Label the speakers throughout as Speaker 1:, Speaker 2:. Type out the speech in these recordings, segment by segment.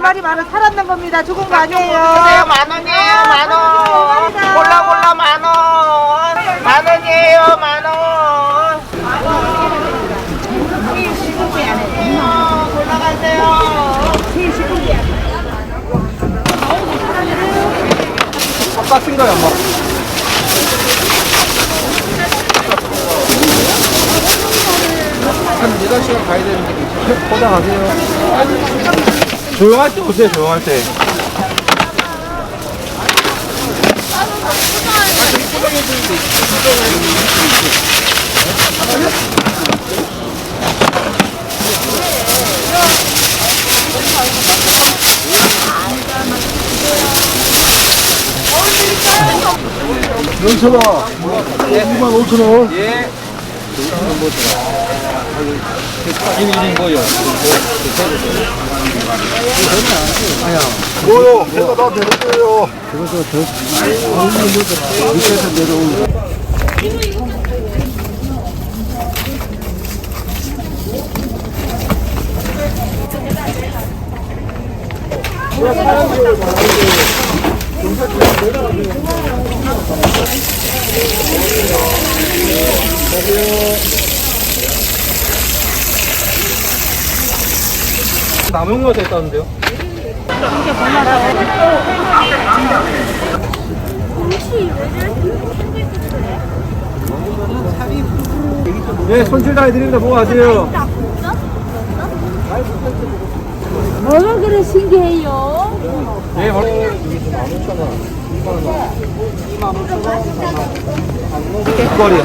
Speaker 1: 마리 만원 살았는 겁니다. 죽은 거. 아니에요.
Speaker 2: 만 원이에요, 만 원. 골라 골라 만 원. 만 원이에요, 만 원. 골라가세요.
Speaker 3: 빡친 거야, 엄마. 한 8시간 가야 되는데, 포장하세요. 조용할 때 오세요, 조용할 때.
Speaker 4: 연철아, 2만 5천 원.
Speaker 3: 예. 이거 이름 뭐요?
Speaker 4: 뭐요? 내가 다 내릴게요. 그래서 저, 밑에서 내려오는.
Speaker 3: 남은 거 됐다는데요? 예, 손질 다 해드립니다. 뭐 하세요?
Speaker 5: 뭐가 그래 신기해요?
Speaker 3: 예, 바로. 깨꼬리요.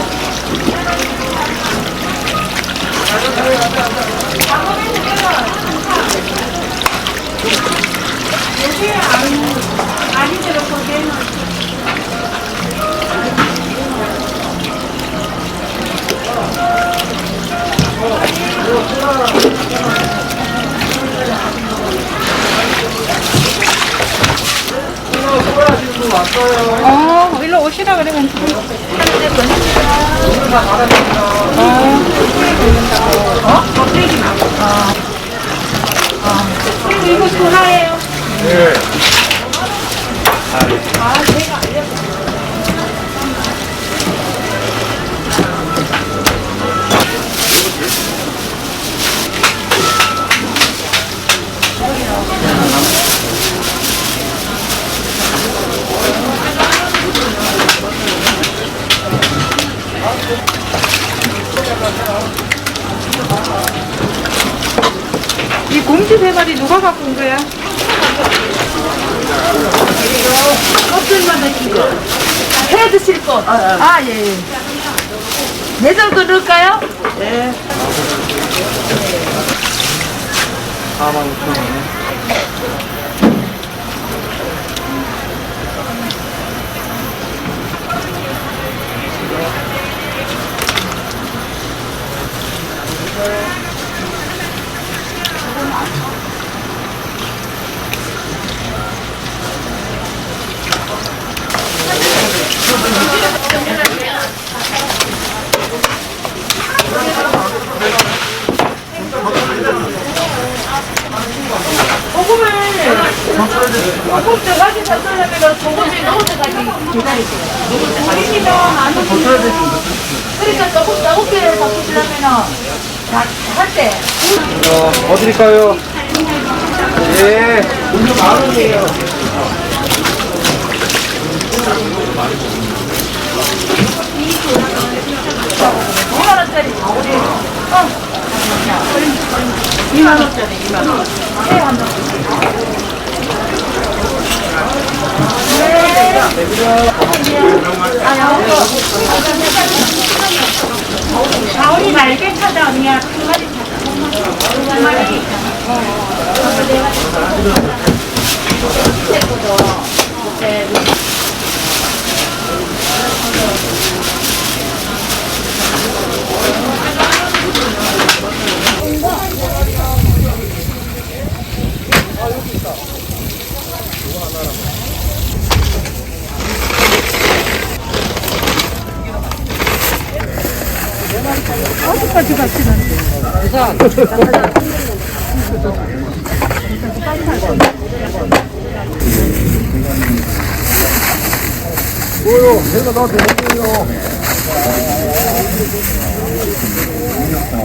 Speaker 1: 어, 일로 오시라 그러면. 이거 전화예요. 이 공지 세 마리 누가 갖고 온 거야? 껍질만 넣긴 거. 해 드실 거. 아, 예, 예. 내장도 넣을까요? 네.
Speaker 3: 4만 5천 원
Speaker 1: 조금 때까지 전달하면 조금씩 넣을 때까지 기다릴게요. 우리면 안 오시면 그러니까 조금 조금씩 바꾸시려면은 할 때.
Speaker 3: 어, 뭐 드릴까요? 예. 음료 만 원이에요.
Speaker 1: 2만원짜리 2만원 새 한장 가오리 날개 타자 언니야 두 마리 타자 두 마리 있잖아 어디까지 가시는데? 부산.
Speaker 4: 뭐요? 내가 나한테 뭐요?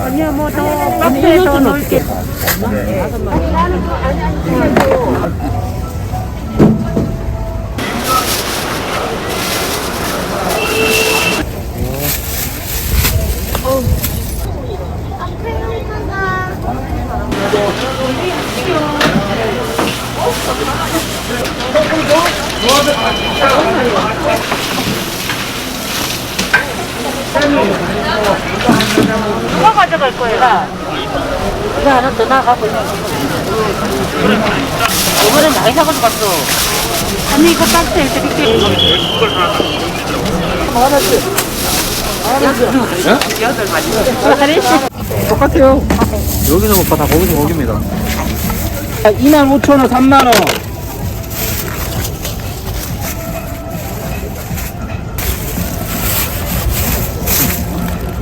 Speaker 5: 아니야 뭐더 카페에서 놀게. 아니, 나는, 아니, 아니, 아니, 아니, 아니, 아니, 아니 누가 가져갈 거예요? 이거 하나 더 나가고 이번엔 나이 사가지고 갔어. 아니 이거 박스에 드릴게 하나씩 여덟 마리
Speaker 3: 똑같아요. 아, 여기서 오빠 다 거기서 거깁니다. 2만 5천 원, 3만 원.